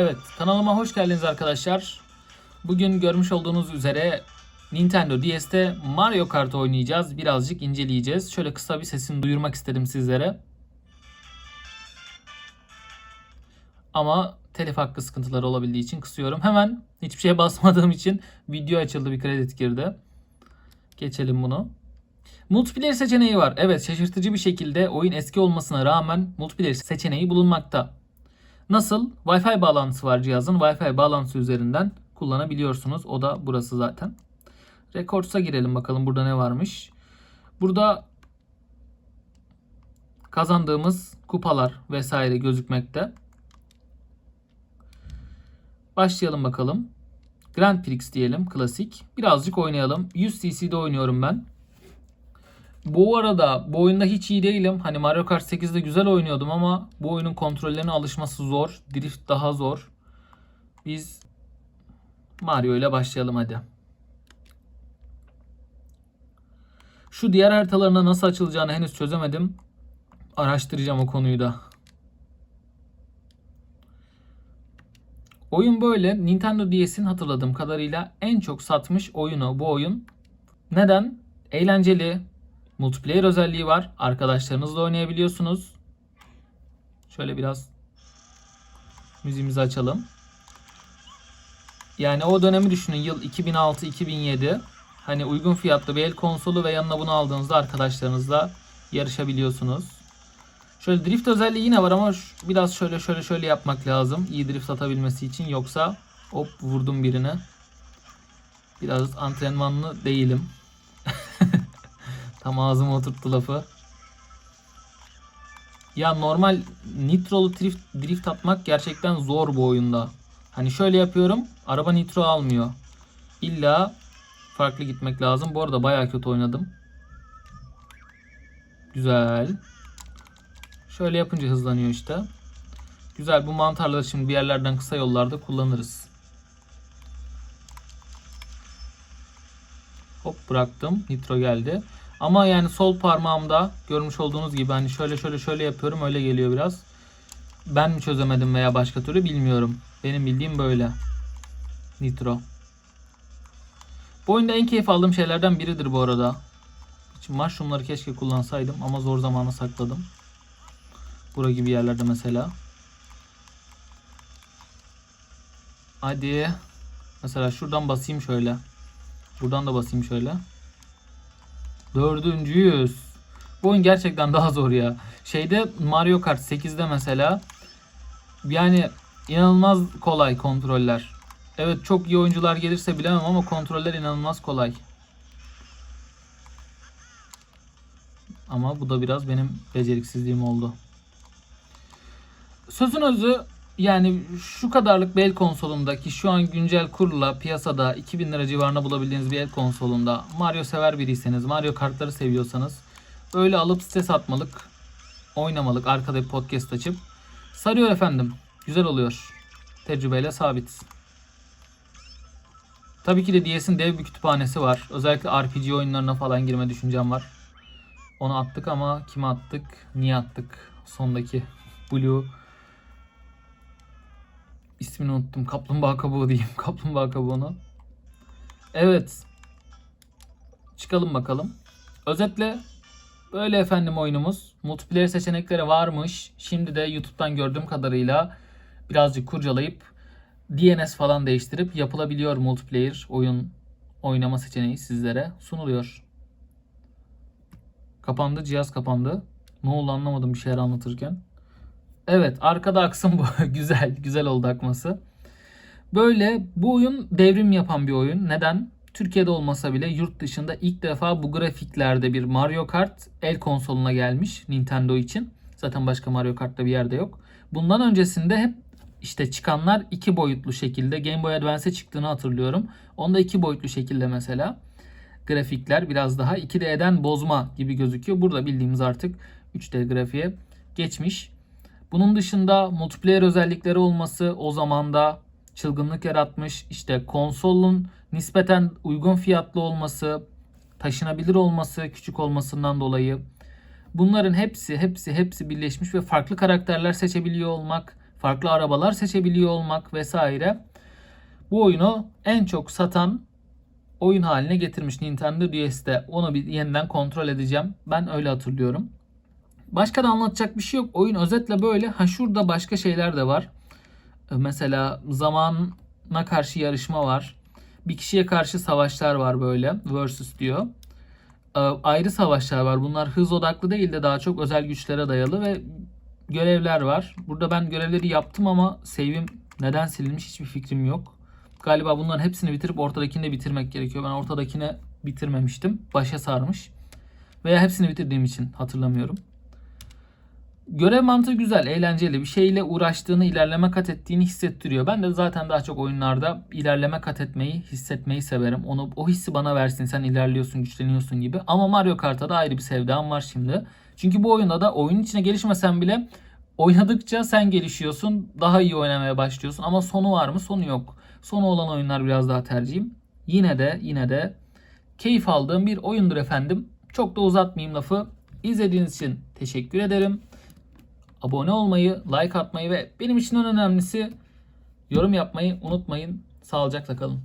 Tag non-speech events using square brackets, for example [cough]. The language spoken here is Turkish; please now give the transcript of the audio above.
Evet, kanalıma hoş geldiniz arkadaşlar. Bugün görmüş olduğunuz üzere Nintendo DS'te Mario Kart oynayacağız. Birazcık inceleyeceğiz. Şöyle kısa bir sesini duyurmak istedim sizlere. Ama telif hakkı sıkıntıları olabildiği için kısıyorum. Hemen hiçbir şeye [laughs] basmadığım için video açıldı bir kredi girdi. Geçelim bunu. Multiplayer seçeneği var. Evet şaşırtıcı bir şekilde oyun eski olmasına rağmen multiplayer seçeneği bulunmakta. Nasıl? Wi-Fi bağlantısı var cihazın. Wi-Fi bağlantısı üzerinden kullanabiliyorsunuz. O da burası zaten. Records'a girelim bakalım burada ne varmış. Burada kazandığımız kupalar vesaire gözükmekte. Başlayalım bakalım. Grand Prix diyelim klasik. Birazcık oynayalım. 100 cc'de oynuyorum ben. Bu arada bu oyunda hiç iyi değilim. Hani Mario Kart 8'de güzel oynuyordum ama bu oyunun kontrollerine alışması zor. Drift daha zor. Biz Mario ile başlayalım hadi. Şu diğer haritalarına nasıl açılacağını henüz çözemedim. Araştıracağım o konuyu da. Oyun böyle. Nintendo DS'in hatırladığım kadarıyla en çok satmış oyunu bu oyun. Neden? Eğlenceli, multiplayer özelliği var. Arkadaşlarınızla oynayabiliyorsunuz. Şöyle biraz müziğimizi açalım. Yani o dönemi düşünün. Yıl 2006-2007. Hani uygun fiyatlı bir el konsolu ve yanına bunu aldığınızda arkadaşlarınızla yarışabiliyorsunuz. Şöyle drift özelliği yine var ama biraz şöyle şöyle şöyle yapmak lazım. İyi drift atabilmesi için. Yoksa hop vurdum birine. Biraz antrenmanlı değilim. Tam ağzıma oturttu lafı. Ya normal nitrolu drift, drift atmak gerçekten zor bu oyunda. Hani şöyle yapıyorum. Araba nitro almıyor. İlla farklı gitmek lazım. Bu arada bayağı kötü oynadım. Güzel. Şöyle yapınca hızlanıyor işte. Güzel bu mantarları şimdi bir yerlerden kısa yollarda kullanırız. Hop bıraktım. Nitro geldi. Ama yani sol parmağımda görmüş olduğunuz gibi hani şöyle şöyle şöyle yapıyorum öyle geliyor biraz. Ben mi çözemedim veya başka türlü bilmiyorum. Benim bildiğim böyle. Nitro. Bu oyunda en keyif aldığım şeylerden biridir bu arada. Mushroomları keşke kullansaydım ama zor zamana sakladım. Bura gibi yerlerde mesela. Hadi. Mesela şuradan basayım şöyle. Buradan da basayım şöyle. Dördüncüyüz. Bu oyun gerçekten daha zor ya. Şeyde Mario Kart 8'de mesela yani inanılmaz kolay kontroller. Evet çok iyi oyuncular gelirse bilemem ama kontroller inanılmaz kolay. Ama bu da biraz benim beceriksizliğim oldu. Sözün özü yani şu kadarlık bir el konsolundaki şu an güncel kurla piyasada 2000 lira civarında bulabildiğiniz bir el konsolunda Mario sever biriyseniz, Mario kartları seviyorsanız öyle alıp stres atmalık, oynamalık arkada bir podcast açıp sarıyor efendim. Güzel oluyor. Tecrübeyle sabit. Tabii ki de DS'in dev bir kütüphanesi var. Özellikle RPG oyunlarına falan girme düşüncem var. Onu attık ama kime attık? Niye attık? Sondaki Blue İsmini unuttum. Kaplumbağa kabuğu diyeyim. [laughs] Kaplumbağa kabuğunu. Evet. Çıkalım bakalım. Özetle böyle efendim oyunumuz. Multiplayer seçenekleri varmış. Şimdi de YouTube'dan gördüğüm kadarıyla birazcık kurcalayıp DNS falan değiştirip yapılabiliyor multiplayer oyun oynama seçeneği sizlere sunuluyor. Kapandı. Cihaz kapandı. Ne oldu anlamadım bir şeyler anlatırken. Evet arkada aksın bu. [laughs] güzel. Güzel oldu akması. Böyle bu oyun devrim yapan bir oyun. Neden? Türkiye'de olmasa bile yurt dışında ilk defa bu grafiklerde bir Mario Kart el konsoluna gelmiş Nintendo için. Zaten başka Mario Kart'ta bir yerde yok. Bundan öncesinde hep işte çıkanlar iki boyutlu şekilde Game Boy Advance'e çıktığını hatırlıyorum. Onda iki boyutlu şekilde mesela grafikler biraz daha 2D'den bozma gibi gözüküyor. Burada bildiğimiz artık 3D grafiğe geçmiş. Bunun dışında multiplayer özellikleri olması o zaman da çılgınlık yaratmış. İşte konsolun nispeten uygun fiyatlı olması, taşınabilir olması, küçük olmasından dolayı bunların hepsi hepsi hepsi birleşmiş ve farklı karakterler seçebiliyor olmak, farklı arabalar seçebiliyor olmak vesaire bu oyunu en çok satan oyun haline getirmiş Nintendo DS'de. Onu bir yeniden kontrol edeceğim. Ben öyle hatırlıyorum. Başka da anlatacak bir şey yok. Oyun özetle böyle. Ha şurada başka şeyler de var. Ee, Mesela zamana karşı yarışma var. Bir kişiye karşı savaşlar var böyle. Versus diyor. Ee, Ayrı savaşlar var. Bunlar hız odaklı değil de daha çok özel güçlere dayalı ve görevler var. Burada ben görevleri yaptım ama save'im neden silinmiş hiçbir fikrim yok. Galiba bunların hepsini bitirip ortadakini de bitirmek gerekiyor. Ben ortadakini bitirmemiştim. Başa sarmış. Veya hepsini bitirdiğim için hatırlamıyorum. Görev mantığı güzel, eğlenceli. Bir şeyle uğraştığını, ilerleme kat ettiğini hissettiriyor. Ben de zaten daha çok oyunlarda ilerleme kat etmeyi, hissetmeyi severim. Onu o hissi bana versin. Sen ilerliyorsun, güçleniyorsun gibi. Ama Mario Kart'a da ayrı bir sevdam var şimdi. Çünkü bu oyunda da oyun içine gelişmesen bile oynadıkça sen gelişiyorsun. Daha iyi oynamaya başlıyorsun. Ama sonu var mı? Sonu yok. Sonu olan oyunlar biraz daha tercihim. Yine de yine de keyif aldığım bir oyundur efendim. Çok da uzatmayayım lafı. İzlediğiniz için teşekkür ederim. Abone olmayı, like atmayı ve benim için en önemlisi yorum yapmayı unutmayın. Sağlıcakla kalın.